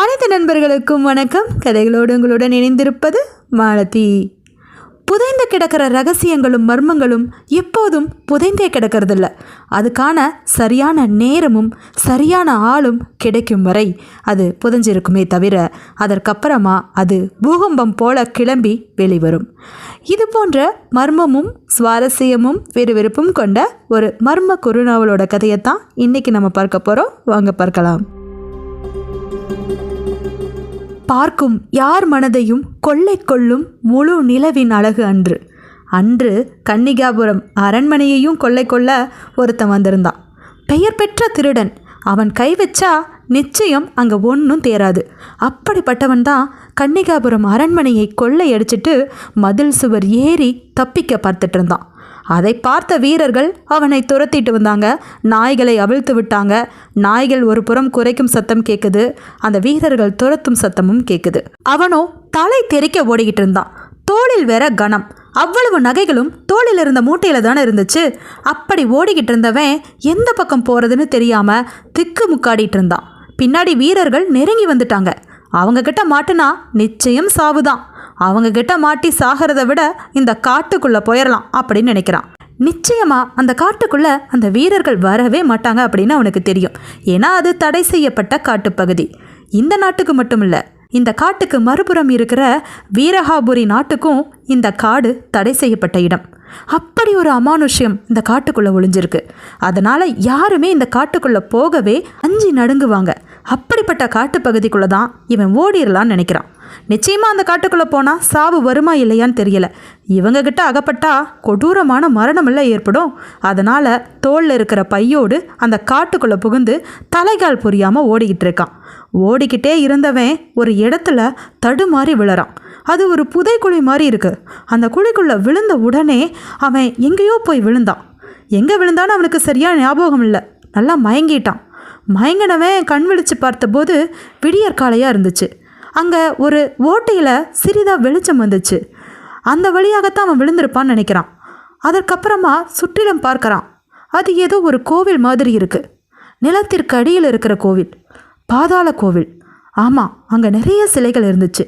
அனைத்து நண்பர்களுக்கும் வணக்கம். கதைகளோடு உங்களுடன் இணைந்திருப்பது மாலதி. புதைந்து கிடக்கிற ரகசியங்களும் மர்மங்களும் எப்போதும் புதைந்தே கிடக்கிறதில்ல. அதுக்கான சரியான நேரமும் சரியான ஆளும் கிடைக்கும் வரை அது புதைஞ்சிருக்குமே தவிர அதற்கப்புறமா அது பூகம்பம் போல கிளம்பி வெளிவரும். இது போன்ற மர்மமும் சுவாரஸ்யமும் விறுவிறுப்பும் கொண்ட ஒரு மர்ம குறுநாவலோட கதையைத்தான் இன்றைக்கி நம்ம பார்க்க போகிறோம் வாங்க பார்க்கலாம். பார்க்கும் யார் மனதையும் கொள்ளை கொள்ளும் முழு நிலவின் அழகு அன்று. அன்று கன்னிகாபுரம் அரண்மனையையும் கொள்ளை கொள்ள ஒருத்தன் வந்திருந்தான். பெயர் பெற்ற திருடன். அவன் கை வச்சா நிச்சயம் அங்கே ஒன்றும் தேராது. அப்படிப்பட்டவன் தான் கன்னிகாபுரம் அரண்மனையை கொள்ளையடிச்சிட்டு மதில் சுவர் ஏறி தப்பிக்க பார்த்துட்டு இருந்தான். அதை பார்த்த வீரர்கள் அவனை துரத்திட்டு வந்தாங்க. நாய்களை அவிழ்த்து விட்டாங்க. நாய்கள் ஒரு புறம் குறைக்கும் சத்தம் கேட்குது அந்த வீரர்கள் துரத்தும் சத்தமும் கேட்குது அவனோ தலை தெறிக்க ஓடிக்கிட்டு இருந்தான். தோளில் வேற கனம் அவ்வளவு நகைகளும் தோளில் இருந்த மூட்டையில் தானே இருந்துச்சு. அப்படி ஓடிக்கிட்டு இருந்தவன் எந்த பக்கம் போகிறதுன்னு தெரியாமல் திக்கு முக்காடிட்டு இருந்தான். பின்னாடி வீரர்கள் நெருங்கி வந்துட்டாங்க. அவங்க கிட்ட மாட்டுனா நிச்சயம் சாவுதான். அவங்க கிட்ட மாட்டி சாகிறத விட இந்த காட்டுக்குள்ளே போயிடலாம் அப்படின்னு நினைக்கிறான். நிச்சயமா அந்த காட்டுக்குள்ள அந்த வீரர்கள் வரவே மாட்டாங்க அப்படின்னு அவனுக்கு தெரியும். ஏன்னா அது தடை செய்யப்பட்ட காட்டுப்பகுதி. இந்த நாட்டுக்கு மட்டும் இல்லை இந்த காட்டுக்கு மறுபுறம் இருக்கிற வீரகாபுரி நாட்டுக்கும் இந்த காடு தடை செய்யப்பட்ட இடம். அப்படி ஒரு அமானுஷ்யம் இந்த காட்டுக்குள்ள ஒளிஞ்சிருக்கு. அதனால யாருமே இந்த காட்டுக்குள்ள போகவே அஞ்சி நடுங்குவாங்க. அப்படிப்பட்ட காட்டுப்பகுதிக்குள்ளே தான் இவன் ஓடிடலான்னு நினைக்கிறான். நிச்சயமாக அந்த காட்டுக்குள்ளே போனால் சாவு வருமா இல்லையான்னு தெரியல. இவங்ககிட்ட அகப்பட்டா கொடூரமான மரணமெல்லாம் ஏற்படும். அதனால் தோளில் இருக்கிற பையோடு அந்த காட்டுக்குள்ளே புகுந்து தலைகால் புரியாமல் ஓடிக்கிட்டு இருக்கான். ஓடிக்கிட்டே இருந்தவன் ஒரு இடத்துல தடுமாறி விழறான். அது ஒரு புதைக்குழி மாதிரி இருக்கு. அந்த குழிக்குள்ளே விழுந்த உடனே அவன் எங்கேயோ போய் விழுந்தான். எங்கே விழுந்தான்னு அவனுக்கு சரியாக ஞாபகம் இல்லை. நல்லா மயங்கிட்டான். மயங்கினவன் கண் விழித்து பார்த்தபோது விடியற்காலையாக இருந்துச்சு. அங்கே ஒரு ஓட்டையில் சிறிதாக வெளிச்சம் வந்துச்சு. அந்த வழியாகத்தான் அவன் விழுந்திருப்பான்னு நினைக்கிறான். அதற்கப்புறமா சுற்றிலும் பார்க்கறான். அது ஏதோ ஒரு கோவில் மாதிரி இருக்கு. நிலத்திற்கு அடியில் இருக்கிற கோவில். பாதாள கோவில். ஆமாம் அங்கே நிறைய சிலைகள் இருந்துச்சு.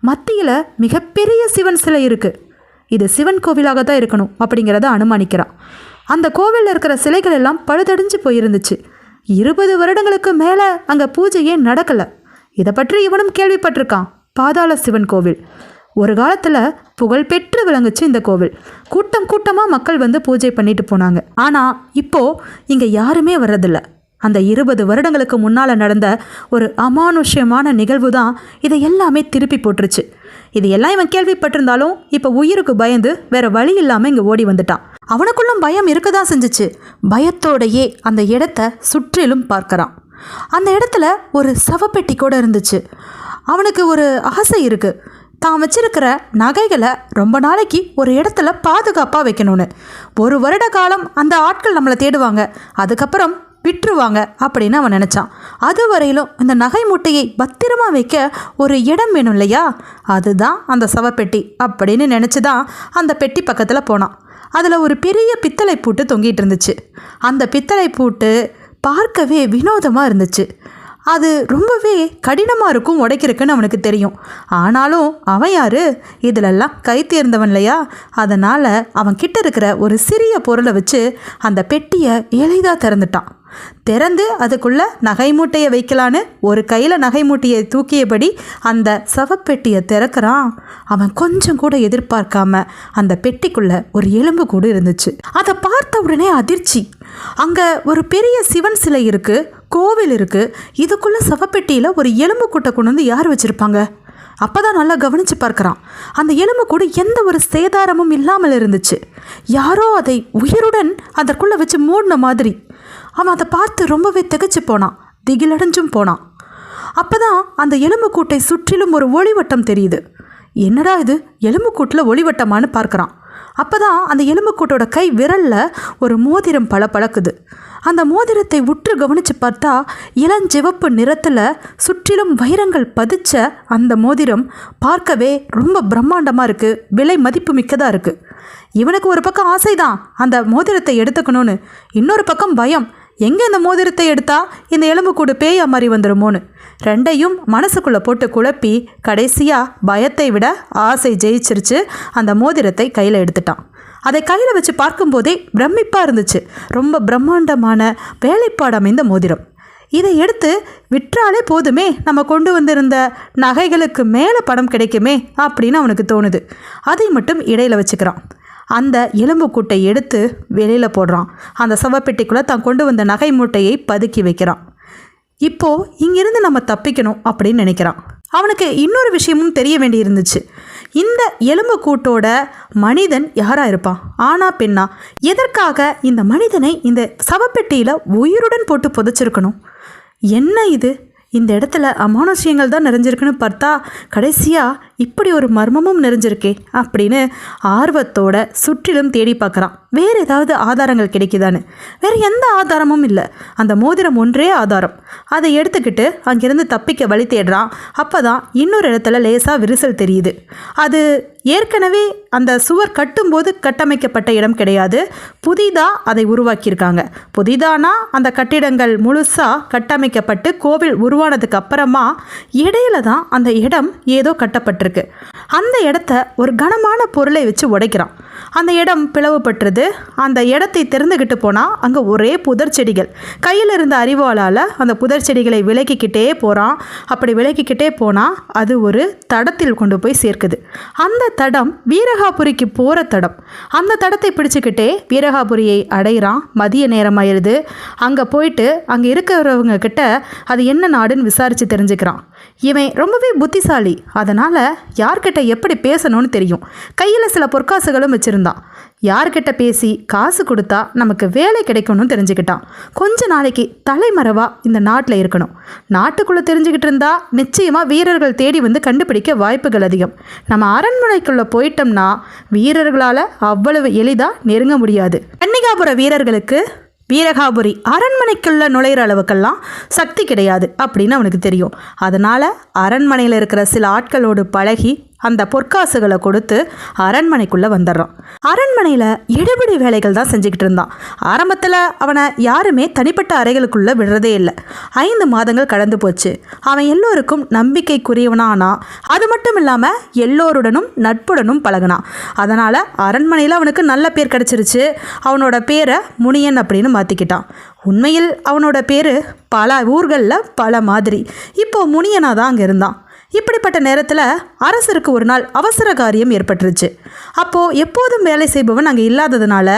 மத்தியில் மிகப்பெரிய சிவன் சிலை இருக்கு. இது சிவன் கோவிலாக தான் இருக்கணும் அப்படிங்கிறத அனுமானிக்கிறான். அந்த கோவிலில் இருக்கிற சிலைகள் எல்லாம் பழுதடைஞ்சு போயிருந்துச்சு. இருபது வருடங்களுக்கு மேலே அங்கே பூஜையே நடக்கலை. இதை பற்றி இவனும் கேள்விப்பட்டிருக்கான். பாதாள சிவன் கோவில். ஒரு காலத்தில் புகழ்பெற்று விளங்குச்சு இந்த கோவில். கூட்டம் கூட்டமாக மக்கள் வந்து பூஜை பண்ணிட்டு போனாங்க. ஆனால் இப்போது இங்கே யாருமே வர்றதில்ல. அந்த இருபது வருடங்களுக்கு முன்னால் நடந்த ஒரு அமானுஷ்யமான நிகழ்வு தான் இதை எல்லாமே திருப்பி போட்டுருச்சு. இது எல்லாம் இவன் கேள்விப்பட்டிருந்தாலும் இப்போ உயிருக்கு பயந்து வேற வழி இல்லாமல் இங்கே ஓடி வந்துட்டான். அவனுக்குள்ளும் பயம் இருக்க தான் செஞ்சுச்சு. பயத்தோடையே அந்த இடத்த சுற்றிலும் பார்க்கறான். அந்த இடத்துல ஒரு சவப்பெட்டி கூட இருந்துச்சு. அவனுக்கு ஒரு ஆசை இருக்குது தான் வச்சிருக்கிற நகைகளை ரொம்ப நாளைக்கு ஒரு இடத்துல பாதுகாப்பாக வைக்கணும்னு. ஒரு வருட காலம் அந்த ஆட்கள் நம்மளை தேடுவாங்க. அதுக்கப்புறம் விட்டுருவாங்க அப்படின்னு அவன் நினச்சான். அது வரையிலும் இந்த நகை மூட்டையை பத்திரமா வைக்க ஒரு இடம் வேணும் இல்லையா? அதுதான் அந்த சவப்பெட்டி அப்படின்னு நினச்சி தான் அந்த பெட்டி பக்கத்தில் போனான். அதில் ஒரு பெரிய பித்தளை பூட்டு தொங்கிட்டு இருந்துச்சு. அந்த பித்தளை பூட்டு பார்க்கவே வினோதமாக இருந்துச்சு. அது ரொம்பவே கடினமாக இருக்கும் உடைக்கிறதுக்குன்னு அவனுக்கு தெரியும். ஆனாலும் அவன் யார்? இதிலெல்லாம் கை தேர்ந்தவன் இல்லையா? அதனால் அவன் கிட்ட இருக்கிற ஒரு சிறிய பொருளை வச்சு அந்த பெட்டியை எளிதாக திறந்துட்டான். திறந்து அதுக்குள்ள நகை மூட்டையை வைக்கலான்னு ஒரு கையில் நகை மூட்டையை தூக்கியபடி அந்த சவப்பெட்டியை திறக்கிறான். அவன் கொஞ்சம் கூட எதிர்பார்க்காம அந்த பெட்டிக்குள்ள ஒரு எலும்பு கூட இருந்துச்சு. அதை பார்த்த உடனே அதிர்ச்சி. அங்கே ஒரு பெரிய சிவன் சிலை இருக்கு கோவில் இருக்கு. இதுக்குள்ள சவப்பெட்டியில் ஒரு எலும்பு கூட்டை கொண்டு வந்து யார் வச்சிருப்பாங்க? அப்பதான் நல்லா கவனிச்சு பார்க்குறான். அந்த எலும்பு கூட எந்த ஒரு சேதாரமும் இல்லாமல் இருந்துச்சு. யாரோ அதை உயிருடன் அதற்குள்ளே வச்சு மூடின மாதிரி. அவன் அதை பார்த்து ரொம்பவே திகைச்சு போனான். திகிலடைஞ்சும் போனான். அப்பதான் அந்த எலும்புக்கூட்டை சுற்றிலும் ஒரு ஒளிவட்டம் தெரியுது. என்னடா இது? எலும்புக்கூட்டில் ஒளிவட்டமான்னு பார்க்கறான். அப்பதான் அந்த எலும்புக்கூட்டோட கை விரலில் ஒரு மோதிரம் பல பழக்குது அந்த மோதிரத்தை உற்று கவனித்து பார்த்தா இளஞ்சிவப்பு நிறத்தில் சுற்றிலும் வைரங்கள் பதிச்ச அந்த மோதிரம் பார்க்கவே ரொம்ப பிரம்மாண்டமாக இருக்குது விலை மதிப்பு மிக்கதாக இருக்குது இவனுக்கு ஒரு பக்கம் ஆசைதான் அந்த மோதிரத்தை எடுத்துக்கணும்னு. இன்னொரு பக்கம் பயம். எங்கே இந்த மோதிரத்தை எடுத்தா? இந்த எலும்புக்கூடு பேயா மாதிரி வந்துருமோன்னு. ரெண்டையும் மனசுக்குள்ளே போட்டு குழப்பி கடைசியாக பயத்தை விட ஆசை ஜெயிச்சிருச்சு அந்த மோதிரத்தை கையில் எடுத்துட்டான். அதை கையில் வச்சு பார்க்கும்போதே பிரமிப்பாக இருந்துச்சு. ரொம்ப பிரம்மாண்டமான வேலைப்பாடு அமைந்த மோதிரம். இதை எடுத்து விற்றாலே போதுமே நம்ம கொண்டு வந்திருந்த நகைகளுக்கு மேலே பணம் கிடைக்குமே அப்படின்னு அவனுக்கு தோணுது. அதை மட்டும் இடையில் வச்சுக்கிறான். அந்த எலும்பு கூட்டை எடுத்து வெளியில் போடுறான். அந்த சவப்பெட்டிக்குள்ளே தான் கொண்டு வந்த நகை மூட்டையை பதுக்கி வைக்கிறான். இப்போது இங்கிருந்து நம்ம தப்பிக்கணும் அப்படின்னு நினைக்கிறான். அவனுக்கு இன்னொரு விஷயமும் தெரிய வேண்டி இருந்துச்சு. இந்த எலும்பு கூட்டோட மனிதன் யாராக இருப்பான்? ஆனா பெண்ணா? எதற்காக இந்த மனிதனை இந்த சவப்பெட்டியில் உயிருடன் போட்டு புதைச்சிருக்கணும்? என்ன இது? இந்த இடத்துல அமானுஷ்யங்கள் தான் நிறைஞ்சிருக்குன்னு பார்த்தா கடைசியாக இப்படி ஒரு மர்மமும் நிறைஞ்சிருக்கே அப்படின்னு ஆர்வத்தோட சுற்றிலும் தேடி பார்க்குறான். வேறு ஏதாவது ஆதாரங்கள் கிடைக்குதான்னு? வேறு எந்த ஆதாரமும் இல்லை. அந்த மோதிரம் ஒன்றே ஆதாரம். அதை எடுத்துக்கிட்டு அங்கிருந்து தப்பிக்க வழி தேடுறான். அப்போ தான் இன்னொரு இடத்துல லேசாக விரிசல் தெரியுது. அது ஏற்கனவே அந்த சுவர் கட்டும்போது கட்டமைக்கப்பட்ட இடம் கிடையாது. புதிதாக அதை உருவாக்கியிருக்காங்க. புதிதானா அந்த கட்டிடங்கள் முழுசாக கட்டமைக்கப்பட்டு கோவில் உருவானதுக்கு அப்புறமா இடையில தான் அந்த இடம் ஏதோ கட்டப்பட்டிருக்கு. அந்த இடத்த ஒரு கனமான பொருளை வச்சு உடைக்கிறான். அந்த இடம் பிளவுபட்டுறது அந்த இடத்தை திறந்துக்கிட்டு போனால் அங்கே ஒரே புதர் செடிகள். கையில் இருந்த அறிவாளால் அந்த புதர் செடிகளை விலக்கிக்கிட்டே போகிறான் அப்படி விலக்கிக்கிட்டே போனால் அது ஒரு தடத்தில் கொண்டு போய் சேர்க்குது. அந்த தடம் வீரகாபுரிக்கு போகிற தடம். அந்த தடத்தை பிடிச்சிக்கிட்டே வீரகாபுரியை அடைகிறான் மதிய நேரம் ஆயிடுது அங்கே போயிட்டு அங்கே இருக்கிறவங்க கிட்ட அது என்ன நாடுன்னு விசாரித்து தெரிஞ்சுக்கிறான். இவன் ரொம்பவே புத்திசாலி. அதனால் யார்கிட்ட எப்படி பேசணும்னு தெரியும். கையில் சில பொற்காசுகளும் வச்சு வச்சுருந்தான் யார்கிட்ட பேசி காசு கொடுத்தா நமக்கு வேலை கிடைக்கணும்னு தெரிஞ்சுக்கிட்டான். கொஞ்ச நாளைக்கு தலைமறைவாக இந்த நாட்டில் இருக்கணும். நாட்டுக்குள்ளே தெரிஞ்சுக்கிட்டு இருந்தா நிச்சயமாக வீரர்கள் தேடி வந்து கண்டுபிடிக்க வாய்ப்புகள் அதிகம். நம்ம அரண்மனைக்குள்ளே போயிட்டோம்னா வீரர்களால் அவ்வளவு எளிதாக நெருங்க முடியாது. கன்னிகாபுர வீரர்களுக்கு வீரகாபுரி அரண்மனைக்குள்ளே நுழையிற அளவுக்கெல்லாம் சக்தி கிடையாது அப்படின்னு அவனுக்கு தெரியும். அதனால் அரண்மனையில் இருக்கிற சில ஆட்களோடு பழகி அந்த பொற்காசுகளை கொடுத்து அரண்மனைக்குள்ளே வந்துடுறான். அரண்மனையில் எடுபிடி வேலைகள் தான் செஞ்சுக்கிட்டு இருந்தான். ஆரம்பத்தில் அவனை யாருமே தனிப்பட்ட அறைகளுக்குள்ளே விடுறதே இல்லை. ஐந்து மாதங்கள் கடந்து போச்சு. அவன் எல்லோருக்கும் நம்பிக்கைக்குரியவனானா? அது மட்டும் இல்லாமல் எல்லோருடனும் நட்புடனும் பழகினான். அதனால் அரண்மனையில் அவனுக்கு நல்ல பேர் கிடச்சிருச்சு. அவனோட பேரை முனியன் அப்படின்னு மாற்றிக்கிட்டான் உண்மையில் அவனோட பேர் பல ஊர்களில் பல மாதிரி. இப்போ முனியனாக தான் அங்கே இருந்தான். இப்படிப்பட்ட நேரத்தில் அரசருக்கு ஒரு நாள் அவசர காரியம் ஏற்பட்டுருச்சு. அப்போது எப்போதும் வேலை செய்பவன் அங்கே இல்லாததுனால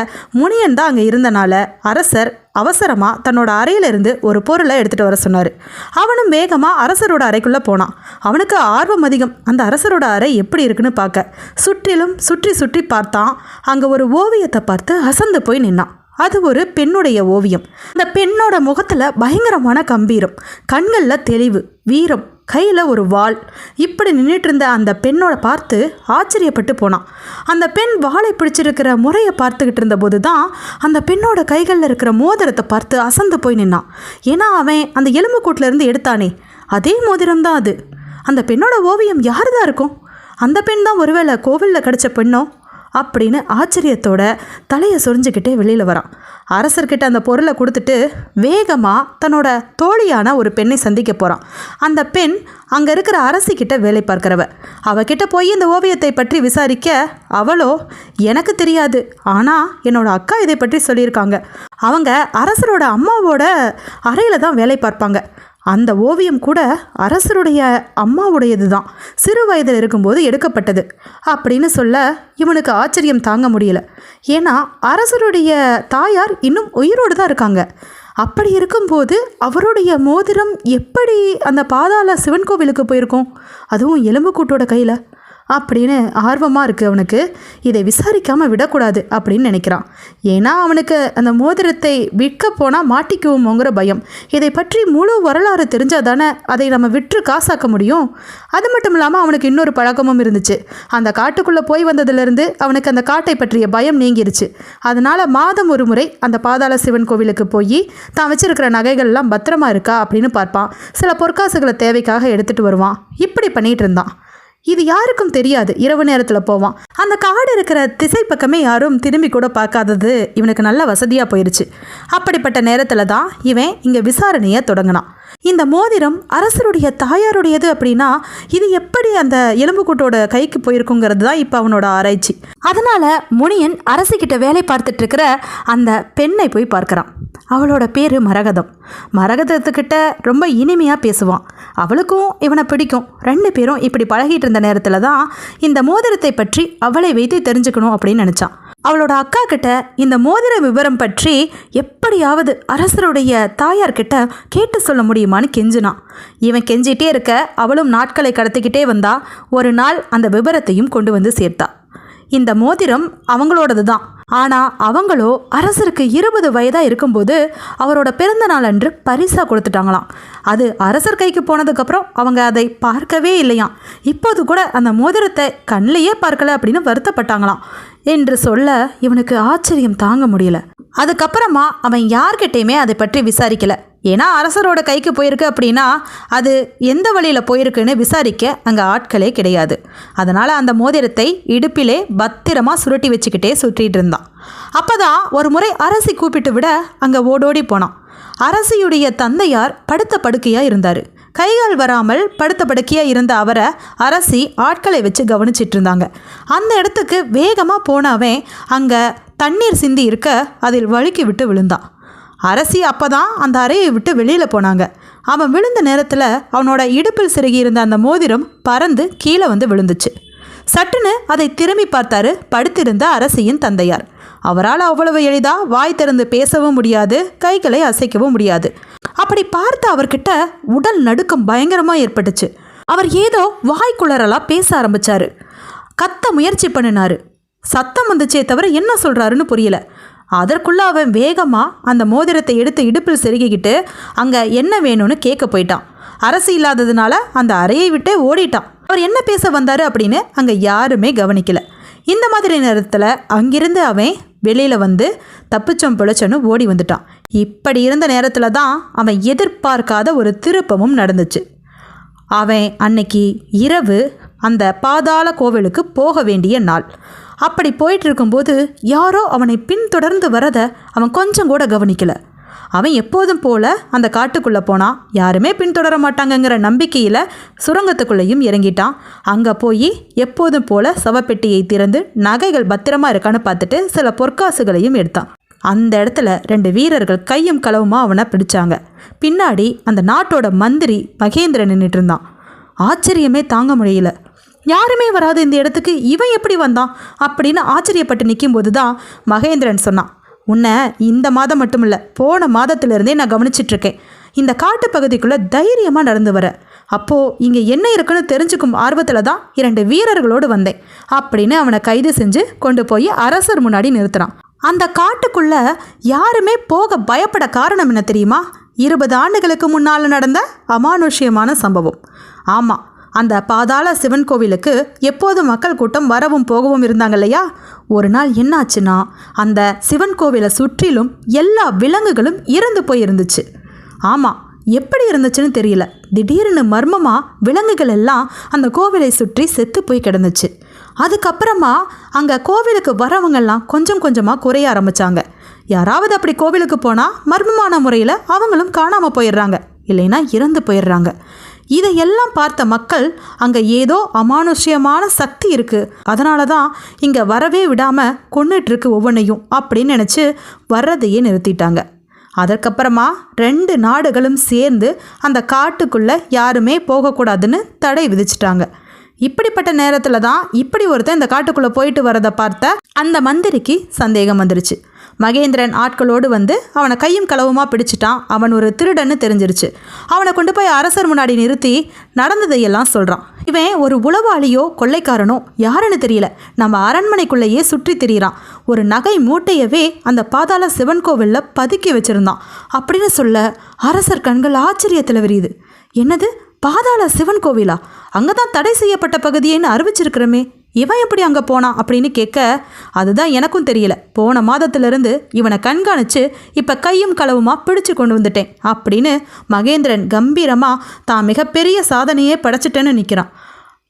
முனியன் தான் அங்கே இருந்தனால அரசர் அவசரமாக தன்னோட அறையிலிருந்து ஒரு பொருளை எடுத்துகிட்டு வர சொன்னார். அவனும் வேகமாக அரசரோட அறைக்குள்ளே போனான். அவனுக்கு ஆர்வம் அதிகம். அந்த அரசரோட அறை எப்படி இருக்குன்னு பார்க்க. சுற்றிலும் சுற்றி சுற்றி பார்த்தான். அங்கே ஒரு ஓவியத்தை பார்த்து அசந்து போய் நின்னான். அது ஒரு பெண்ணுடைய ஓவியம். அந்த பெண்ணோட முகத்தில் பயங்கரமான கம்பீரம். கண்களில் தெளிவு வீரம் கையில் ஒரு வாள். இப்படி நின்றுட்டு இருந்த அந்த பெண்ணோட பார்த்து ஆச்சரியப்பட்டு போனான். அந்த பெண் வாளை பிடிச்சிருக்கிற முறையை பார்த்துக்கிட்டு இருந்தபோது தான் அந்த பெண்ணோட கைகளில் இருக்கிற மோதிரத்தை பார்த்து அசந்து போய் நின்னான். ஏன்னா அவன் அந்த எலும்பு கூட்டிலேருந்து எடுத்தானே. அதே மோதிரம் தான் அது. அந்த பெண்ணோட ஓவியம் யார் தான் இருக்கும்? அந்த பெண் தான் ஒருவேளை கோவிலில் கிடச்ச பெண்ணோ? அப்படின்னு ஆச்சரியத்தோட தலையை சொரிஞ்சுக்கிட்டே வெளியில் வரான். அரசர்கிட்ட அந்த பொருளை கொடுத்துட்டு வேகமாக தன்னோட தோழியான ஒரு பெண்ணை சந்திக்க போகிறான் அந்த பெண் அங்கே இருக்கிற அரசிக்கிட்ட வேலை பார்க்குறவ. அவகிட்ட போய் இந்த ஓவியத்தை பற்றி விசாரிக்க அவளோ எனக்கு தெரியாது. ஆனால் என்னோட அக்கா இதை பற்றி சொல்லியிருக்காங்க. அவங்க அரசரோட அம்மாவோட அறையில் தான் வேலை பார்ப்பாங்க. அந்த ஓவியம் கூட அரசருடைய அம்மாவுடையது தான் சிறு வயதில் இருக்கும்போது எடுக்கப்பட்டது. அப்படின்னு சொல்ல இவனுக்கு ஆச்சரியம் தாங்க முடியல. ஏன்னா அரசருடைய தாயார் இன்னும் உயிரோடு தான் இருக்காங்க. அப்படி இருக்கும்போது அவருடைய மோதிரம் எப்படி அந்த பாதாள சிவன் கோவிலுக்கு போயிருக்கும்? அதுவும் எலும்புக்கூட்டோட கையில். அப்படின்னு ஆர்வமாக இருக்குது அவனுக்கு. இதை விசாரிக்காமல் விடக்கூடாது அப்படின்னு நினைக்கிறான். ஏன்னா அவனுக்கு அந்த மோதிரத்தை விற்க போனால் மாட்டிக்குவோமோங்கிற பயம். இதை பற்றி முழு வரலாறு தெரிஞ்சால் தானே அதை நம்ம விற்று காசாக்க முடியும். அது மட்டும் இல்லாமல் அவனுக்கு இன்னொரு பழக்கமும் இருந்துச்சு. அந்த காட்டுக்குள்ளே போய் வந்ததுலேருந்து அவனுக்கு அந்த காட்டை பற்றிய பயம் நீங்கிருச்சு. அதனால் மாதம் ஒரு முறை அந்த பாதாள சிவன் கோவிலுக்கு போய் தான் வச்சிருக்கிற நகைகள்லாம் பத்திரமா இருக்கா? அப்படின்னு பார்ப்பான். சில பொற்காசுகளை தேவைக்காக எடுத்துகிட்டு வருவான். இப்படி பண்ணிகிட்டு இருந்தான். இது யாருக்கும் தெரியாது. இரவு நேரத்தில் போவான். அந்த காடு இருக்கிற திசை பக்கமே யாரும் திரும்பி கூட பார்க்காதது. இவனுக்கு நல்ல வசதியாக போயிடுச்சு அப்படிப்பட்ட நேரத்தில் தான் இவன் இங்கே விசாரணையை தொடங்கினான். இந்த மோதிரம் அரசருடைய தாயாருடையது அப்படின்னா இது எப்படி அந்த எலும்புக்கூட்டோட கைக்கு போயிருக்குங்கிறது தான் இப்போ அவனோட ஆராய்ச்சி. அதனால முனியன் அரசிக்கிட்ட வேலை பார்த்துட்டு இருக்கிற அந்த பெண்ணை போய் பார்க்குறான். அவளோட பேர் மரகதம். மரகதத்துக்கிட்ட ரொம்ப இனிமையாக பேசுவான். அவளுக்கும் இவனை பிடிக்கும். ரெண்டு பேரும் இப்படி பழகிட்டு இருந்த நேரத்தில் தான் இந்த மோதிரத்தை பற்றி அவளை வைத்து தெரிஞ்சுக்கணும் அப்படின்னு நினச்சான். அவளோட அக்கா கிட்ட இந்த மோதிர விவரம் பற்றி எப்படியாவது அரசருடைய தாயார்கிட்ட கேட்டு சொல்ல முடியுமான்னு கெஞ்சினான் இவன் கெஞ்சிட்டே இருக்க அவளும் நாட்களை கடத்திக்கிட்டே வந்தா. ஒரு நாள் அந்த விவரத்தையும் கொண்டு வந்து சேர்த்தா. இந்த மோதிரம் அவங்களோடது தான். ஆனால் அவங்களோ அரசருக்கு இருபது வயதாக இருக்கும்போது அவரோட பிறந்த நாள் அன்று பரிசாக கொடுத்துட்டாங்களாம். அது அரசர் கைக்கு போனதுக்கப்புறம் அவங்க அதை பார்க்கவே இல்லையாம். இப்போது கூட அந்த மோதிரத்தை கண்ணிலேயே பார்க்கல அப்படின்னு வருத்தப்பட்டாங்களாம். என்று சொல்ல இவனுக்கு ஆச்சரியம் தாங்க முடியல. அதுக்கப்புறமா அவன் யார்கிட்டயுமே அதை பற்றி விசாரிக்கல. ஏன்னா அரசரோட கைக்கு போயிருக்கு அப்படின்னா அது எந்த வழியில் போயிருக்குன்னு விசாரிக்க அங்கே ஆட்களே கிடையாது. அதனால் அந்த மோதிரத்தை இடுப்பிலே பத்திரமா சுருட்டி வச்சுக்கிட்டே சுற்றிட்டு இருந்தான். அப்போ தான் ஒரு முறை அரசி கூப்பிட்டு விட அங்கே ஓடோடி போனான். அரசியுடைய தந்தையார் படுத்த படுக்கையாக இருந்தார். கைகால் வராமல் படுத்த படுக்கையாக இருந்த அவரை அரசி ஆட்களை வச்சு கவனிச்சிட்டு இருந்தாங்க அந்த இடத்துக்கு வேகமாக போனவன் அங்கே தண்ணீர் சிந்தி இருக்க அதில் வழுக்கி விட்டு விழுந்தான். அரசி அப்போ தான் அந்த அறையை விட்டு வெளியில் போனாங்க. அவன் விழுந்த நேரத்தில் அவனோட இடுப்பில் சிறுகி இருந்த அந்த மோதிரம் பறந்து கீழே வந்து விழுந்துச்சு. சட்டுன்னு அதை திரும்பி பார்த்தாரு படுத்திருந்த அரசியின் தந்தையார். அவரால் அவ்வளவு எளிதா வாய் திறந்து பேசவும் முடியாது கைகளை அசைக்கவும் முடியாது. அப்படி பார்த்து அவர்கிட்ட உடல் நடுக்கம் பயங்கரமா ஏற்பட்டுச்சு. அவர் ஏதோ வாய்க்குளறலா பேச ஆரம்பிச்சாரு. கத்த முயற்சி பண்ணினாரு. சத்தம் வந்துச்சே தவிர என்ன சொல்றாருன்னு புரியல. அதற்குள்ள அவன் வேகமா அந்த மோதிரத்தை எடுத்து இடுப்பில் செருகிக்கிட்டு அங்க என்ன வேணும்னு கேட்க போயிட்டான். அரசு இல்லாததுனால அந்த அறையை விட்டே ஓடிட்டான். அவர் என்ன பேச வந்தாரு அப்படின்னு அங்க யாருமே கவனிக்கல. இந்த மாதிரி நேரத்தில் அங்கிருந்து அவன் வெளியில் வந்து தப்பிச்சோம் பிழைச்சனும் ஓடி வந்துட்டான். இப்படி இருந்த நேரத்தில் தான் அவன் எதிர்பார்க்காத ஒரு திருப்பமும் நடந்துச்சு. அவன் அன்னைக்கு இரவு அந்த பாதாள கோவிலுக்கு போக வேண்டிய நாள். அப்படி போயிட்டு இருக்கும்போது யாரோ அவனை பின்தொடர்ந்து வரத அவன் கொஞ்சம் கூட கவனிக்கல. அவன் எப்போதும் போல அந்த காட்டுக்குள்ளே போனான் யாருமே பின்தொடர மாட்டாங்கங்கிற நம்பிக்கையில் சுரங்கத்துக்குள்ளேயும் இறங்கிட்டான். அங்கே போய் எப்போதும் போல சவப்பெட்டியை திறந்து நகைகள் பத்திரமா இருக்கான்னு பார்த்துட்டு சில பொற்காசுகளையும் எடுத்தான். அந்த இடத்துல ரெண்டு வீரர்கள் கையும் களவுமா அவனை பிடிச்சாங்க. பின்னாடி அந்த நாட்டோட மந்திரி மகேந்திரன் நின்றுட்டு இருந்தான். ஆச்சரியமே தாங்க முடியல. யாருமே வராத இந்த இடத்துக்கு இவன் எப்படி வந்தான் அப்படின்னு ஆச்சரியப்பட்டு நிற்கும்போது தான் மகேந்திரன் சொன்னான். உன்னை இந்த மாதம் மட்டும் இல்லை போன மாதத்திலிருந்தே நான் கவனிச்சிட்ருக்கேன். இந்த காட்டு பகுதிக்குள்ளே தைரியமாக நடந்து வர. அப்போது இங்கே என்ன இருக்குன்னு தெரிஞ்சுக்கும் ஆர்வத்தில் தான் இரண்டு வீரர்களோடு வந்தேன் அப்படின்னு அவனை கைது செஞ்சு கொண்டு போய் அரசர் முன்னாடி நிறுத்துறான். அந்த காட்டுக்குள்ள யாருமே போக பயப்பட காரணம் என்ன தெரியுமா? இருபது ஆண்டுகளுக்கு முன்னால் நடந்த அமானுஷ்யமான சம்பவம். ஆமாம் அந்த பாதாள சிவன் கோவிலுக்கு எப்போதும் மக்கள் கூட்டம் வரவும் போகவும் இருந்தாங்க இல்லையா? ஒரு நாள் என்னாச்சுன்னா அந்த சிவன் கோவிலை சுற்றிலும் எல்லா விலங்குகளும் இறந்து போயிருந்துச்சு. ஆமாம் எப்படி இருந்துச்சுன்னு தெரியல. திடீர்னு மர்மமாக விலங்குகள் எல்லாம் அந்த கோவிலை சுற்றி செத்து போய் கிடந்துச்சு. அதுக்கப்புறமா அங்கே கோவிலுக்கு வரவங்கெல்லாம் கொஞ்சம் கொஞ்சமாக குறைய ஆரம்பித்தாங்க யாராவது அப்படி கோவிலுக்கு போனால் மர்மமான முறையில் அவங்களும் காணாமல் போயிடுறாங்க. இல்லைன்னா இறந்து போயிடுறாங்க. இதையெல்லாம் பார்த்த மக்கள் அங்கே ஏதோ அமானுஷ்யமான சக்தி இருக்குது அதனால தான் இங்கே வரவே விடாமல் கொண்டுட்டுருக்கு ஒவ்வொன்றையும் அப்படின்னு நினச்சி வர்றதையே நிறுத்திட்டாங்க. அதற்கப்புறமா ரெண்டு நாடுகளும் சேர்ந்து அந்த காட்டுக்குள்ளே யாருமே போகக்கூடாதுன்னு தடை விதிச்சிட்டாங்க. இப்படிப்பட்ட நேரத்தில் தான் இப்படி ஒருத்தன் இந்த காட்டுக்குள்ளே போயிட்டு வரதை பார்த்த அந்த மந்திரிக்கு சந்தேகம் வந்துருச்சு. மகேந்திரன் ஆட்களோடு வந்து அவனை கையும் களவுமா பிடிச்சிட்டான். அவன் ஒரு திருடன்னு தெரிஞ்சிருச்சு. அவனை கொண்டு போய் அரசர் முன்னாடி நிறுத்தி நடந்ததையெல்லாம் சொல்கிறான் இவன் ஒரு உளவாளியோ கொள்ளைக்காரனோ யாருன்னு தெரியல. நம்ம அரண்மனைக்குள்ளேயே சுற்றி திரியிறான். ஒரு நகை மூட்டையவே அந்த பாதாள சிவன் கோவிலில் பதுக்கி வச்சிருந்தான். அப்படின்னு சொல்ல அரசர் கண்கள் ஆச்சரியத்தில் விரியுது. என்னது? பாதாள சிவன் கோவிலா? அங்கே தான் தடை செய்யப்பட்ட பகுதியேன்னு அறிவிச்சிருக்கிறோமே. இவன் எப்படி அங்கே போனான் அப்படின்னு கேட்க அதுதான் எனக்கும் தெரியல. போன மாதத்திலிருந்து இவனை கண்காணித்து இப்போ கையும் களவுமா பிடிச்சு கொண்டு வந்துட்டேன் அப்படின்னு மகேந்திரன் கம்பீரமாக தான் மிகப்பெரிய சாதனையே படைச்சிட்டேன்னு நிற்கிறான்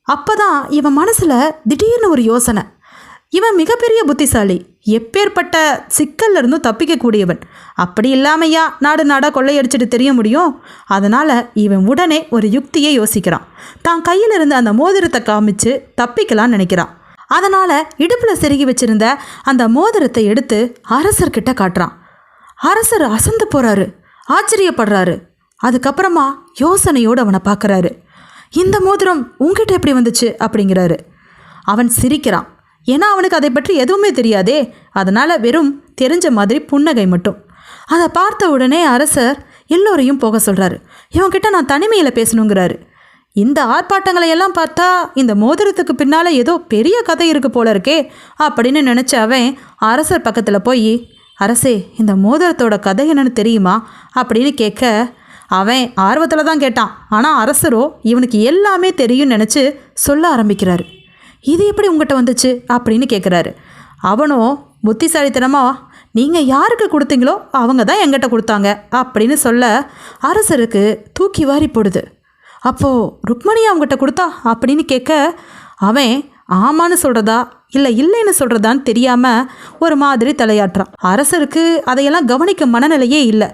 அப்போ தான் இவன் மனசில் திடீர்னு ஒரு யோசனை. இவன் மிகப்பெரிய புத்திசாலி. எப்பேற்பட்ட சிக்கல்ல இருந்தும் தப்பிக்கக்கூடியவன். அப்படி இல்லாமையா நாடு நாடா கொள்ளையடிச்சிட்டு தெரிய முடியும்? அதனால இவன் உடனே ஒரு யுக்தியை யோசிக்கிறான். தான் கையில் இருந்த அந்த மோதிரத்தை காமிச்சு தப்பிக்கலாம்னு நினைக்கிறான். அதனால இடுப்புல செருகி வச்சிருந்த அந்த மோதிரத்தை எடுத்து அரசர்கிட்ட காட்டுறான். அரசர் அசந்து போறாரு ஆச்சரியப்படுறாரு. அதுக்கப்புறமா யோசனையோடு அவனை பார்க்கறாரு. இந்த மோதிரம் உங்ககிட்ட எப்படி வந்துச்சு? அப்படிங்கிறாரு. அவன் சிரிக்கிறான். ஏன்னா அவனுக்கு அதை பற்றி எதுவுமே தெரியாதே. அதனால் வெறும் தெரிஞ்ச மாதிரி புன்னகை மட்டும். அதை பார்த்த உடனே அரசர் எல்லோரையும் போக சொல்கிறாரு இவன்கிட்ட நான் தனிமையில் பேசணுங்கிறாரு. இந்த ஆர்ப்பாட்டங்களை எல்லாம் பார்த்தா இந்த மோதிரத்துக்கு பின்னால் ஏதோ பெரிய கதை இருக்குது போல இருக்கே அப்படின்னு நினச்ச அவன் அரசர் பக்கத்தில் போய் அரசே இந்த மோதிரத்தோட கதை என்னன்னு தெரியுமா? அப்படின்னு கேட்க அவன் ஆர்வத்தில் தான் கேட்டான். ஆனால் அரசரோ இவனுக்கு எல்லாமே தெரியும்னு நினச்சி சொல்ல ஆரம்பிக்கிறாரு. இது எப்படி உங்கள்கிட்ட வந்துச்சு? அப்படின்னு கேட்குறாரு அவனும் புத்திசாலித்தனமா? நீங்கள் யாருக்கு கொடுத்தீங்களோ அவங்க தான் எங்கிட்ட கொடுத்தாங்க அப்படின்னு சொல்ல அரசருக்கு தூக்கி வாரி போடுது. அப்போது ருக்மணி அவங்ககிட்ட கொடுத்தா? அப்படின்னு கேட்க அவன் ஆமான்னு சொல்கிறதா இல்லை இல்லைன்னு சொல்கிறதான்னு தெரியாமல் ஒரு மாதிரி தலையாட்டுறான். அரசருக்கு அதையெல்லாம் கவனிக்க மனநிலையே இல்லை.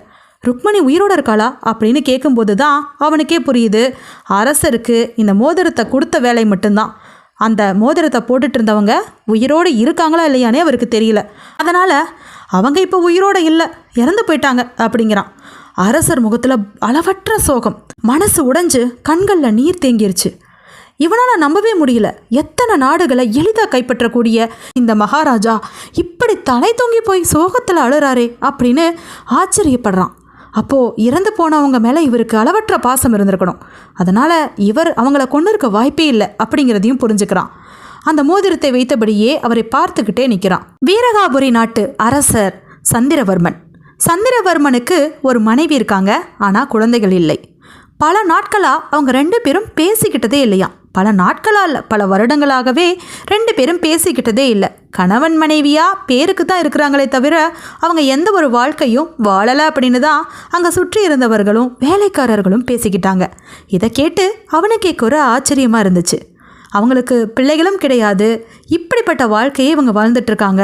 ருக்மணி உயிரோட இருக்காளா? அப்படின்னு கேட்கும்போது தான் அவனுக்கே புரியுது. அரசருக்கு இந்த மோதிரத்தை கொடுத்த வேலை மட்டும்தான். அந்த மோதிரத்தை போட்டுட்டு இருந்தவங்க உயிரோடு இருக்காங்களா இல்லையானே அவருக்கு தெரியல. அதனால் அவங்க இப்போ உயிரோடு இல்லை இறந்து போயிட்டாங்க அப்படிங்கிறான். அரசர் முகத்தில் அளவற்ற சோகம். மனசு உடைஞ்சு கண்களில் நீர் தேங்கிருச்சு. இவனால் நம்பவே முடியல. எத்தனை நாடுகளை எளிதாக கைப்பற்றக்கூடிய இந்த மகாராஜா இப்படி தலை தொங்கி போய் சோகத்தில் அழுறாரே அப்படின்னு ஆச்சரியப்படுறான். அப்போது இறந்து போனவங்க மேலே இவருக்கு அளவற்ற பாசம் இருந்திருக்கணும். அதனால் இவர் அவங்கள கொண்டு இருக்க வாய்ப்பே இல்லை அப்படிங்கிறதையும் புரிஞ்சுக்கிறான். அந்த மோதிரத்தை வைத்தபடியே அவரை பார்த்துக்கிட்டே நிற்கிறான் வீரகாபுரி நாட்டு அரசர் சந்திரவர்மன். சந்திரவர்மனுக்கு ஒரு மனைவி இருக்காங்க ஆனால் குழந்தைகள் இல்லை. பல நாட்களாக அவங்க ரெண்டு பேரும் பேசிக்கிட்டதே இல்லையா பல நாட்களால் பல வருடங்களாகவே ரெண்டு பேரும் பேசிக்கிட்டதே இல்லை. கணவன் மனைவியா பேருக்கு தான் இருக்கிறாங்களே தவிர அவங்க எந்த ஒரு வாழ்க்கையும் வாழலை அப்படின்னு தான் அங்கே சுற்றி இருந்தவர்களும் வேலைக்காரர்களும் பேசிக்கிட்டாங்க. இதை கேட்டு அவனுக்கே ஒரு ஆச்சரியமாக இருந்துச்சு. அவங்களுக்கு பிள்ளைகளும் கிடையாது. இப்படிப்பட்ட வாழ்க்கையை இவங்க வாழ்ந்துட்டுருக்காங்க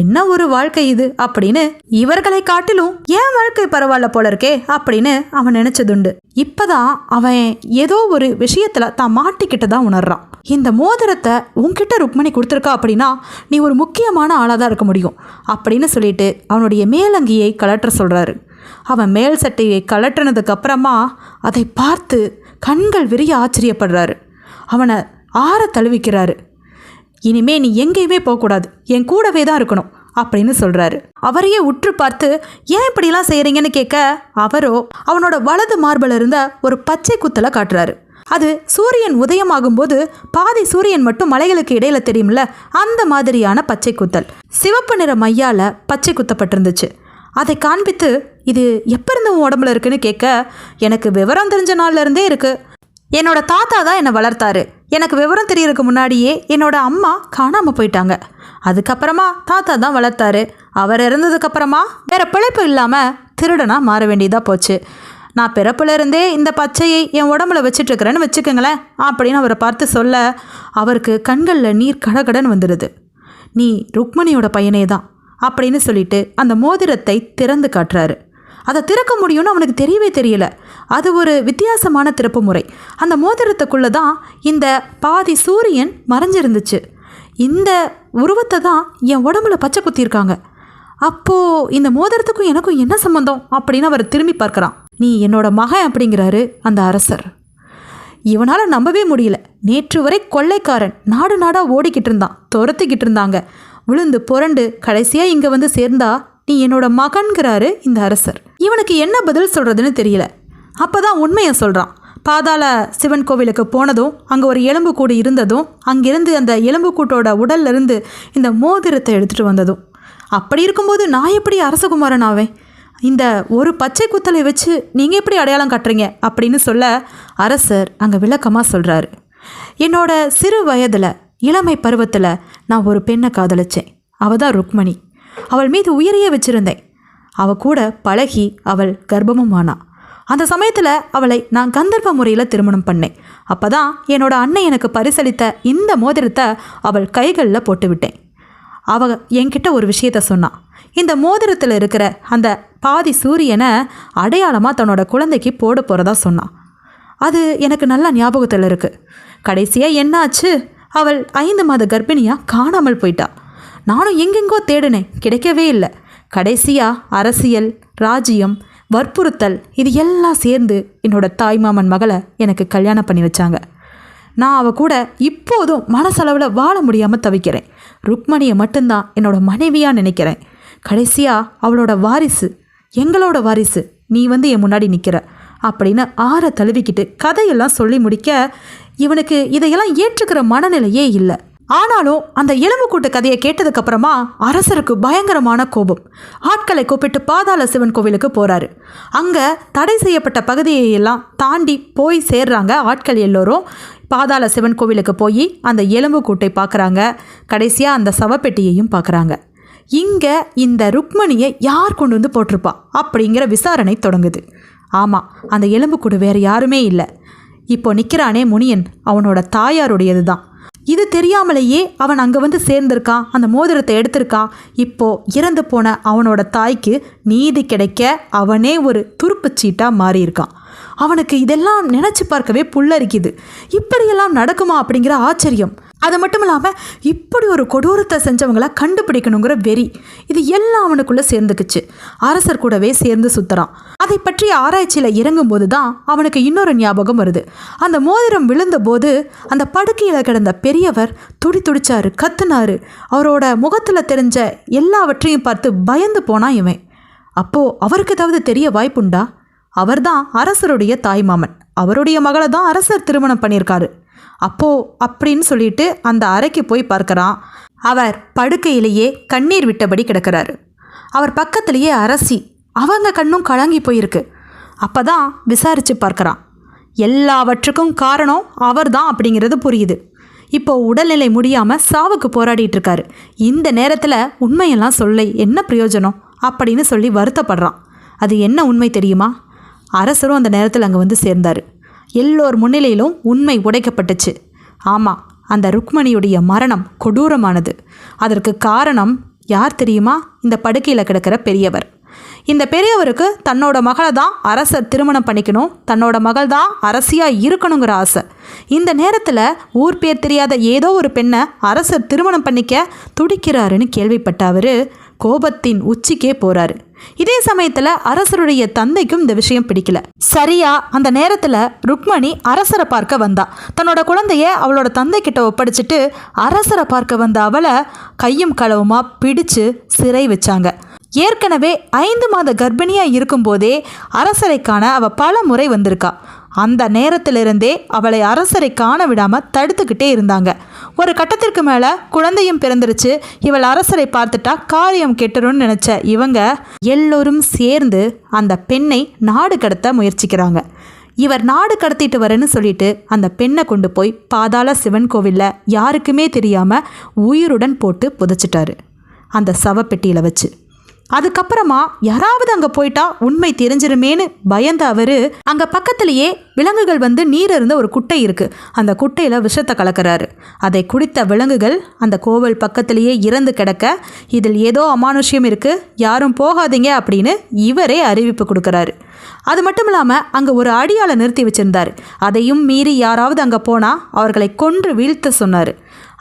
என்ன ஒரு வாழ்க்கை இது அப்படின்னு இவர்களை காட்டிலும் ஏன் வாழ்க்கை பரவாயில்ல போல இருக்கே அப்படின்னு அவன் நினைச்சதுண்டு. இப்பதான் அவன் ஏதோ ஒரு விஷயத்துல தான் மாட்டிக்கிட்டு தான் உணர்றான். இந்த மோதிரத்தை உன்கிட்ட ருக்மணி கொடுத்துருக்கா அப்படின்னா நீ ஒரு முக்கியமான ஆளாக தான் இருக்க முடியும் அப்படின்னு சொல்லிட்டு அவனுடைய மேலங்கியை கலற்ற சொல்றாரு. அவன் மேல் சட்டையை கலட்டினதுக்கு அப்புறமா அதை பார்த்து கண்கள் விரிய ஆச்சரியப்படுறாரு. அவனை ஆற தழுவிக்கிறாரு. இனிமே நீ எங்கேயுமே போகக்கூடாது. என் கூடவே தான் இருக்கணும் அப்படின்னு சொல்கிறாரு அவரையே உற்று பார்த்து ஏன் இப்படிலாம் செய்கிறீங்கன்னு கேட்க அவரோ அவனோட வலது மார்பில் இருந்த ஒரு பச்சை குத்தலை காட்டுறாரு. அது சூரியன் உதயமாகும்போது பாதி சூரியன் மட்டும் மலைகளுக்கு இடையில தெரியும்ல அந்த மாதிரியான பச்சை குத்தல். சிவப்பு நிற மையால பச்சை குத்தப்பட்டிருந்துச்சு. அதை காண்பித்து இது எப்போ இருந்து உடம்புல இருக்குன்னு கேட்க எனக்கு விவரம் தெரிஞ்ச நாள்ல இருந்தே இருக்கு. என்னோட தாத்தா தான் என்னை வளர்த்தாரு. எனக்கு விவரம் தெரியறதுக்கு முன்னாடியே என்னோட அம்மா காணாமல் போயிட்டாங்க. அதுக்கப்புறமா தாத்தா தான் வளர்த்தாரு. அவர் இறந்ததுக்கப்புறமா வேற பிழைப்பு இல்லாமல் திருடனாக மாற வேண்டியதாக போச்சு. நான் பிறப்புலேருந்தே இந்த பச்சையை என் உடம்புல வச்சுட்டுருக்கிறேன்னு வச்சுக்கோங்களேன் அப்படின்னு அவரை பார்த்து சொல்ல அவருக்கு கண்களில் நீர் கடகடன் வந்துடுது நீ ருக்மணியோட பையனே தான் அப்படின்னு சொல்லிட்டு அந்த மோதிரத்தை திறந்து காட்டுறாரு. அதை திறக்க முடியும்னு அவனுக்கு தெரியவே தெரியல. அது ஒரு வித்தியாசமான திறப்பு முறை. அந்த மோதிரத்துக்குள்ளே தான் இந்த பாதி சூரியன் மறைஞ்சிருந்துச்சு. இந்த உருவத்தை தான் என் உடம்புல பச்சை குத்திருக்காங்க அப்போது இந்த மோதிரத்துக்கும் எனக்கும் என்ன சம்மந்தம் அப்படின்னு அவர் திரும்பி பார்க்குறான். நீ என்னோட மகன் அப்படிங்கிறாரு அந்த அரசர். இவனால் நம்பவே முடியல. நேற்று வரை கொள்ளைக்காரன் நாடு நாடாக ஓடிக்கிட்டு இருந்தான் துரத்திக்கிட்டு இருந்தாங்க. விழுந்து புரண்டு கடைசியாக இங்கே வந்து சேர்ந்தா நீ என்னோட மகன்கிறாரு இந்த அரசர். இவனுக்கு என்ன பதில் சொல்கிறதுன்னு தெரியல. அப்பதான் உண்மையை சொல்கிறான் பாதாள சிவன் கோவிலுக்கு போனதும் அங்கே ஒரு எலும்புக்கூடு இருந்ததும் அங்கிருந்து அந்த எலும்புக்கூட்டோட உடல்ல இருந்து இந்த மோதிரத்தை எடுத்துகிட்டு வந்ததும். அப்படி இருக்கும்போது நான் எப்படி அரசகுமாரன் ஆவேன்? இந்த ஒரு பச்சை குத்தலை வச்சு நீங்கள் எப்படி அடையாளம் காட்டுறீங்க? அப்படின்னு சொல்ல அரசர் அங்கே விளக்கமாக சொல்கிறாரு என்னோட சிறு வயதில் இளமை பருவத்தில் நான் ஒரு பெண்ணை காதலிச்சேன். அவள் தான் ருக்மணி. அவள் மீது உயிரையே வச்சிருந்தேன். அவ கூட பழகி அவள் கர்ப்பமும் ஆனா அந்த சமயத்தில் அவளை நான் கந்தர்ப்ப முறையில் திருமணம் பண்ணேன். அப்போ தான் என்னோட அண்ணன் எனக்கு பரிசளித்த இந்த மோதிரத்தை அவள் கைகளில் போட்டு விட்டேன். அவ என்கிட்ட ஒரு விஷயத்த சொன்னான் இந்த மோதிரத்தில் இருக்கிற அந்த பாதி சூரியனை அடையாளமாக தன்னோட குழந்தைக்கு போட போகிறதா சொன்னான் அது எனக்கு நல்லா ஞாபகத்தில் இருக்குது கடைசியாக என்னாச்சு? அவள் ஐந்து மாத கர்ப்பிணியாக காணாமல் போயிட்டாள் நானும் எங்கெங்கோ தேடினேன் கிடைக்கவே இல்லை. கடைசியாக அரசியல் ராஜ்யம் வற்புறுத்தல் இது எல்லாம் சேர்ந்து என்னோட தாய்மாமன் மகளை எனக்கு கல்யாணம் பண்ணி வச்சாங்க. நான் அவ கூட இப்போதும் மனசளவில் வாழ முடியாமல் தவிக்கிறேன். ருக்மணியை மட்டும்தான் என்னோட மனைவியாக நினைக்கிறேன். கடைசியாக அவளோட வாரிசு எங்களோட வாரிசு நீ வந்து என் முன்னாடி நிற்கிற அப்படின்னு ஆற தழுவிக்கிட்டு கதையெல்லாம் சொல்லி முடிக்க இவனுக்கு இதையெல்லாம் ஏற்றுக்கிற மனநிலையே இல்லை. ஆனாலும் அந்த எலும்புக்கூட்டு கதையை கேட்டதுக்கு அப்புறமா அரசருக்கு பயங்கரமான கோபம். ஆட்களை கூப்பிட்டு பாதாள சிவன் கோவிலுக்கு போறாரு. அங்க தடை செய்யப்பட்ட பகுதியை எல்லாம் தாண்டி போய் சேர்றாங்க ஆட்கள் எல்லோரும். பாதாள சிவன் கோவிலுக்கு போய் அந்த எலும்புக்கூட்டை பார்க்குறாங்க கடைசியாக அந்த சவப்பெட்டியையும் பார்க்குறாங்க இங்கே இந்த ருக்மணியை யார் கொண்டு வந்து போட்டிருப்பா அப்படிங்கிற விசாரணை தொடங்குது. ஆமாம் அந்த எலும்புக்கூடு வேறு யாருமே இல்லை. இப்போ நிற்கிறானே முனியன் அவனோட தாயாருடையது தான் இது தெரியாமலேயே அவன் அங்கே வந்து சேர்ந்திருக்கான் அந்த மோதிரத்தை எடுத்திருக்கான் இப்போ இறந்து போன அவனோட தாய்க்கு நீதி கிடைக்க அவனே ஒரு துருப்பு சீட்டாக மாறியிருக்கான் அவனுக்கு இதெல்லாம் நினச்சி பார்க்கவே புல்லரிக்குது. இப்படியெல்லாம் நடக்குமா அப்படிங்கிற ஆச்சரியம். அது மட்டும் இல்லாமல் இப்படி ஒரு கொடூரத்தை செஞ்சவங்கள கண்டுபிடிக்கணுங்கிற வெறி இது எல்லாம் அவனுக்குள்ளே சேர்ந்துக்குச்சு. அரசர் கூடவே சேர்ந்து சுத்துறான். அதை பற்றி ஆராய்ச்சியில் இறங்கும்போது தான் அவனுக்கு இன்னொரு ஞாபகம் வருது. அந்த மோதிரம் விழுந்தபோது அந்த படுக்கையில் கிடந்த பெரியவர் துடி துடிச்சாரு கத்துனாரு. அவரோட முகத்தில் தெரிஞ்ச எல்லாவற்றையும் பார்த்து பயந்து போனான் இவன். அப்போது அவருக்கு ஏதாவது தெரிய வாய்ப்புண்டா? அவர்தான் அரசருடைய தாய்மாமன். அவருடைய மகளை தான் அரசர் திருமணம் பண்ணியிருக்காரு. அப்போ அப்படின்னு சொல்லிட்டு அந்த அறைக்கு போய் பார்க்கறான். அவர் படுக்கையிலேயே கண்ணீர் விட்டபடி கிடக்கிறாரு. அவர் பக்கத்திலேயே அரசி. அவங்க கண்ணும் கலங்கி போயிருக்கு. அப்பதான் விசாரித்து பார்க்குறான். எல்லாவற்றுக்கும் காரணம் அவர்தான் அப்படிங்கிறது புரியுது. இப்போ உடல்நிலை முடியாமல் சாவுக்கு போராடிட்டு இருக்காரு. இந்த நேரத்தில் உண்மையெல்லாம் சொல்ல. என்ன பிரயோஜனம்? அப்படின்னு சொல்லி வருத்தப்படுறான். அது என்ன உண்மை தெரியுமா? அரசரும் அந்த நேரத்தில் அங்கே வந்து சேர்ந்தார். எல்லோர் முன்னிலையிலும் உண்மை உடைக்கப்பட்டுச்சு. ஆமாம் அந்த ருக்மணியுடைய மரணம் கொடூரமானது. அதற்கு காரணம் யார் தெரியுமா? இந்த படுக்கையில் கிடக்கிற பெரியவர். இந்த பெரியவருக்கு தன்னோட மகளை தான் அரசர் திருமணம் பண்ணிக்கணும் தன்னோட மகள் தான் அரசியாக இருக்கணுங்கிற ஆசை. இந்த நேரத்தில் ஊர் பேர் தெரியாத ஏதோ ஒரு பெண்ணை அரசர் திருமணம் பண்ணிக்க துடிக்கிறாருன்னு கேள்விப்பட்ட அவர் கோபத்தின் உச்சிக்கே போறாரு. இதே சமயத்துல அரசருடைய தந்தைக்கும் இந்த விஷயம் பிடிக்கல. சரியா அந்த நேரத்துல ருக்மணி அரசரை பார்க்க வந்தா. தன்னோட குழந்தைய அவளோட தந்தை கிட்ட ஒப்படைச்சிட்டு அரசரை பார்க்க வந்த அவளை கையும் களவுமா பிடிச்சு சிறை வச்சாங்க. ஏற்கனவே ஐந்து மாத கர்ப்பிணியா இருக்கும்போதே அரசரை காண அவ பல முறை வந்திருக்கா. அந்த நேரத்திலிருந்தே அவளை அரசரை காண விடாமல் தடுத்துக்கிட்டே இருந்தாங்க. ஒரு கட்டத்திற்கு மேலே குழந்தையும் பிறந்துருச்சு. இவள் அரசரை பார்த்துட்டா காரியம் கெட்டுரும்னு நினச்ச இவங்க எல்லோரும் சேர்ந்து அந்த பெண்ணை நாடு கடத்த முயற்சிக்கிறாங்க. இவர் நாடு கடத்திட்டு வரேன்னு சொல்லிட்டு அந்த பெண்ணை கொண்டு போய் பாதாள சிவன் கோவில்ல யாருக்குமே தெரியாம உயிருடன் போட்டு புதைச்சிட்டாரு. அந்த சவப்பெட்டியில் வச்சு. அதுக்கப்புறமா யாராவது அங்கே போயிட்டா உண்மை தெரிஞ்சிருமேன்னு பயந்த அவர் அங்கே பக்கத்திலேயே விலங்குகள் வந்து நீர் இருந்த ஒரு குட்டை இருக்கு. அந்த குட்டையில் விஷத்தை கலக்கிறாரு. அதை குடித்த விலங்குகள் அந்த கோவில் பக்கத்திலேயே இறந்து கிடக்க இதில் ஏதோ அமானுஷ்யம் இருக்கு யாரும் போகாதீங்க அப்படின்னு இவரே அறிவிப்பு கொடுக்குறாரு. அது மட்டும் இல்லாமல் அங்கே ஒரு அடியாளை நிறுத்தி வச்சிருந்தார். அதையும் மீறி யாராவது அங்கே போனால் அவர்களை கொன்று வீழ்த்த சொன்னார்.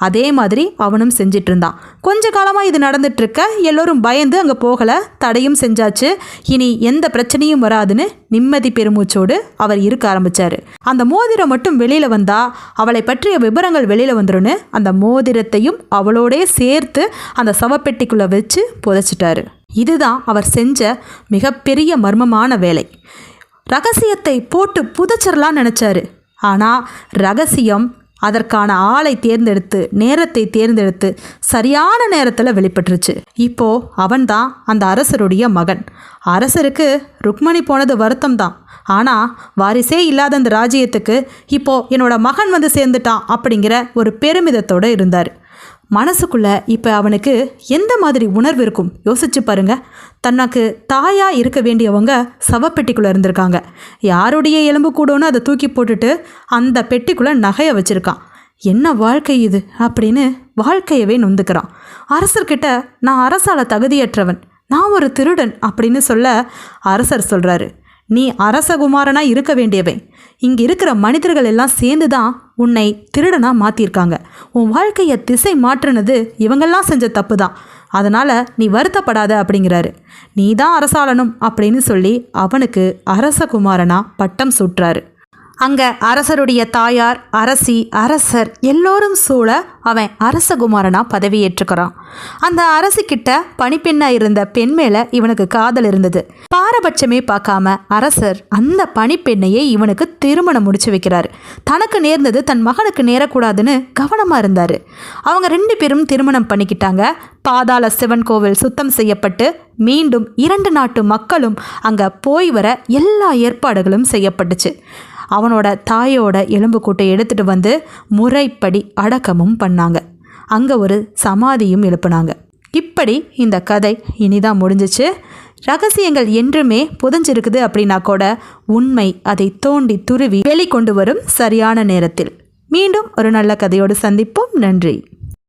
அதே மாதிரி அவனும் செஞ்சிட்டு இருந்தான் கொஞ்ச காலமாக இது நடந்துட்டு இருக்க எல்லோரும் பயந்து அங்கே போகலை தடையும் செஞ்சாச்சு. இனி எந்த பிரச்சனையும் வராதுன்னு நிம்மதி பெருமூச்சோடு அவர் இருக்க ஆரம்பித்தார் அந்த மோதிரம் மட்டும் வெளியில் வந்தால் அவளை பற்றிய விவரங்கள் வெளியில் வந்துருன்னு அந்த மோதிரத்தையும் அவளோடே சேர்த்து அந்த சவப்பெட்டிக்குள்ளே வச்சு புதைச்சிட்டாரு. இதுதான் அவர் செஞ்ச மிகப்பெரிய மர்மமான வேலை. ரகசியத்தை போட்டு புதைச்சிடலாம் நினச்சாரு. ஆனால் ரகசியம் அதற்கான ஆளை தேர்ந்தெடுத்து நேரத்தை தேர்ந்தெடுத்து சரியான நேரத்தில் வெளிப்பட்டுருச்சு. இப்போ அவன்தான் அந்த அரசருடைய மகன். அரசருக்கு ருக்மணி போனது வருத்தம் தான் ஆனால் வாரிசே இல்லாத அந்த ராஜ்யத்துக்கு இப்போ என்னோட மகன் வந்து சேர்ந்துட்டான் அப்படிங்கிற ஒரு பெருமிதத்தோடு இருந்தார். மனசுக்குள்ள இப்போ அவனுக்கு எந்த மாதிரி உணர்வு இருக்கும்? யோசிச்சு பாருங்க. தனக்கு தாயா இருக்க வேண்டியவங்க சவப்பெட்டிக்குள்ளே இருந்திருக்காங்க. யாருடைய எலும்பு கூடோன்னு அதை தூக்கி போட்டுட்டு அந்த பெட்டிக்குள்ளே நகையை வச்சிருக்கான். என்ன வாழ்க்கை இது? அப்படின்னு வாழ்க்கையவே நொந்துக்கிறான். அரசர்கிட்ட நான் அரசால தகுதியற்றவன். நான் ஒரு திருடன். அப்படின்னு சொல்ல அரசர் சொல்கிறாரு நீ அரசகுமாரனா இருக்க வேண்டியவன் இங்கே இருக்கிற மனிதர்கள் எல்லாம் சேர்ந்து தான் உன்னை திருடனா மாற்றிருக்காங்க உன் வாழ்க்கையை திசை மாற்றுனது இவங்கெல்லாம் செஞ்ச தப்பு தான் அதனால் நீ வருத்தப்படாத அப்படிங்கிறாரு. நீ தான் அரசாளனும் அப்படின்னு சொல்லி அவனுக்கு அரசகுமாரனா பட்டம் சுட்டுறாரு. அங்கே அரசருடைய தாயார் அரசி அரசர் எல்லோரும் சூழ அவன் அரசகுமாரனா பதவியேற்றுக்கிறான். அந்த அரசிக்கிட்ட பணிப்பெண்ணா இருந்த பெண் மேல இவனுக்கு காதல் இருந்தது. பாரபட்சமே பார்க்காம அரசர் அந்த பணிப்பெண்ணையே இவனுக்கு திருமணம் முடிச்சு வைக்கிறாரு. தனக்கு நேர்ந்தது தன் மகனுக்கு நேரக்கூடாதுன்னு கவனமா இருந்தாரு. அவங்க ரெண்டு பேரும் திருமணம் பண்ணிக்கிட்டாங்க. பாதாள சிவன் கோவில் சுத்தம் செய்யப்பட்டு மீண்டும் இரண்டு நாட்டு மக்களும் அங்கே போய் வர எல்லா ஏற்பாடுகளும் செய்யப்பட்டுச்சு. அவனோட தாயோட எலும்புக்கூட்டை எடுத்துட்டு வந்து முறைப்படி அடக்கமும் பண்ணாங்க. அங்கே ஒரு சமாதியும் எழுப்புனாங்க. இப்படி இந்த கதை இனிதான் முடிஞ்சிச்சு. ரகசியங்கள் என்றுமே புதஞ்சிருக்குது அப்படின்னா கூட உண்மை அதை தோண்டி துருவி வெளிக்கொண்டு வரும் சரியான நேரத்தில். மீண்டும் ஒரு நல்ல கதையோடு சந்திப்போம். நன்றி.